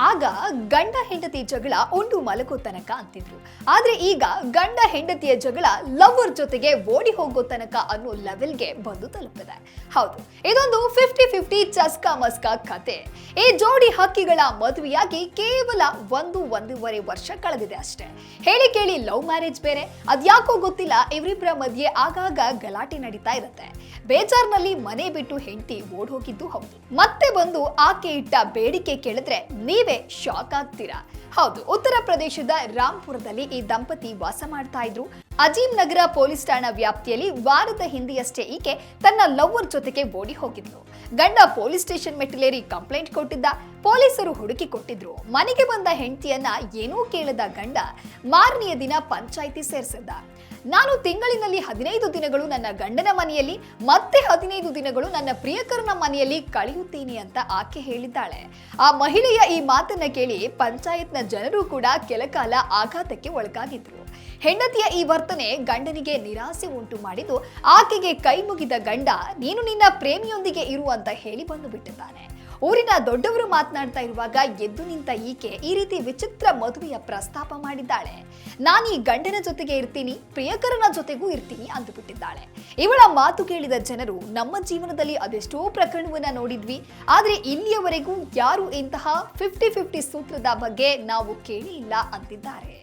ಆ ಆಗ ಗಂಡ ಹೆಂಡತಿ ಜಗಳ ಒಂದು ಮಲಗೋ ತನಕ ಅಂತಿದ್ರು. ಆದ್ರೆ ಈಗ ಗಂಡ ಹೆಂಡತಿಯ ಜಗಳ ಲವರ್ ಜೊತೆಗೆ ಓಡಿ ಹೋಗೋ ತನಕ ಅನ್ನೋ ಲೆವೆಲ್ಗೆ ಬಂದು ತಲುಪಿದೆ. ಹೌದು, ಇದೊಂದು ಫಿಫ್ಟಿ ಫಿಫ್ಟಿ ಚಸ್ಕಾ ಮಸ್ಕಾ ಕತೆ. ಈ ಜೋಡಿ ಹಕ್ಕಿಗಳ ಮದುವೆಯಾಗಿ ಕೇವಲ ಒಂದು ಒಂದೂವರೆ ವರ್ಷ ಕಳೆದಿದೆ ಅಷ್ಟೇ. ಹೇಳಿ ಕೇಳಿ, ಲವ್ ಮ್ಯಾರೇಜ್ ಬೇರೆ? ಅದ್ಯಾಕೋ ಗೊತ್ತಿಲ್ಲ ಇವರಿಬ್ಬರ ಮಧ್ಯೆ ಆಗಾಗ ಗಲಾಟೆ ನಡೀತಾ ಇರುತ್ತೆ. ಬೇಜಾರ್ನಲ್ಲಿ ಮನೆ ಬಿಟ್ಟು ಹೆಂಡತಿ ಓಡ್ ಹೋಗಿದ್ದು ಹೌದು. ಮತ್ತೆ ಬಂದು ಆಕೆ ಇಟ್ಟ ಬೇಡಿಕೆ ಕೇಳಿದ್ರೆ ನೀವೇ ಶಾಕ್ ಆಗ್ತೀರಾ ಹೌದು, ಉತ್ತರ ಪ್ರದೇಶದ ರಾಂಪುರದಲ್ಲಿ ಈ ದಂಪತಿ ವಾಸ ಮಾಡ್ತಾ ಇದ್ರು. ಅಜೀಮ್ ನಗರ ಪೊಲೀಸ್ ಠಾಣಾ ವ್ಯಾಪ್ತಿಯಲ್ಲಿ ವಾರದ ಹಿಂದೆಯಷ್ಟೇ ಈಕೆ ತನ್ನ ಲವ್ವರ್ ಜೊತೆಗೆ ಓಡಿ ಹೋಗಿದ್ಲು. ಗಂಡ ಪೊಲೀಸ್ ಸ್ಟೇಷನ್ ಮೆಟ್ಟಿಲೇರಿ ಕಂಪ್ಲೇಂಟ್ ಕೊಟ್ಟಿದ್ದ, ಪೊಲೀಸರು ಹುಡುಕಿ ಕೊಟ್ಟಿದ್ರು. ಮನೆಗೆ ಬಂದ ಹೆಂಡತಿಯನ್ನ ಏನೂ ಕೇಳದ ಗಂಡ ಮಾರನೆಯ ದಿನ ಪಂಚಾಯಿತಿ ಸೇರಿಸಿದ್ದ. ನಾನು ತಿಂಗಳಿನಲ್ಲಿ ಹದಿನೈದು ದಿನಗಳು ನನ್ನ ಗಂಡನ ಮನೆಯಲ್ಲಿ, ಮತ್ತೆ ಹದಿನೈದು ದಿನಗಳು ನನ್ನ ಪ್ರಿಯಕರನ ಮನೆಯಲ್ಲಿ ಕಳೆಯುತ್ತೇನೆ ಅಂತ ಆಕೆ ಹೇಳಿದ್ದಾಳೆ. ಆ ಮಹಿಳೆಯ ಈ ಮಾತನ್ನ ಕೇಳಿ ಪಂಚಾಯತ್ನ ಜನರು ಕೂಡ ಕೆಲಕಾಲ ಆಘಾತಕ್ಕೆ ಒಳಗಾಗಿದ್ರು. ಹೆಂಡತಿಯ ಈ ವರ್ತನೆ ಗಂಡನಿಗೆ ನಿರಾಸೆ ಉಂಟು ಮಾಡಿದ್ದು, ಆಕೆಗೆ ಕೈ ಮುಗಿದ ಗಂಡ, ನೀನು ನಿನ್ನ ಪ್ರೇಮಿಯೊಂದಿಗೆ ಇರು ಅಂತ ಹೇಳಿ ಬಂದು ಬಿಟ್ಟಿದ್ದಾನೆ. ಊರಿನ ದೊಡ್ಡವರು ಮಾತನಾಡ್ತಾ ಇರುವಾಗ ಎದ್ದು ನಿಂತ ಈಕೆ ಈ ರೀತಿ ವಿಚಿತ್ರ ಮದುವೆಯ ಪ್ರಸ್ತಾಪ ಮಾಡಿದ್ದಾಳೆ. ನಾನು ಈ ಗಂಡನ ಜೊತೆಗೆ ಇರ್ತೀನಿ, ಪ್ರಿಯಕರನ ಜೊತೆಗೂ ಇರ್ತೀನಿ ಅಂದುಬಿಟ್ಟಿದ್ದಾಳೆ. ಇವಳ ಮಾತು ಕೇಳಿದ ಜನರು ನಮ್ಮ ಜೀವನದಲ್ಲಿ ಅದೆಷ್ಟೋ ಪ್ರಕರಣವನ್ನ ನೋಡಿದ್ವಿ. ಆದ್ರೆ ಇಲ್ಲಿಯವರೆಗೂ ಯಾರು ಇಂತಹ ಫಿಫ್ಟಿ ಫಿಫ್ಟಿ ಸೂತ್ರದ ಬಗ್ಗೆ ನಾವು ಕೇಳಿ ಇಲ್ಲ ಅಂತಿದ್ದಾರೆ.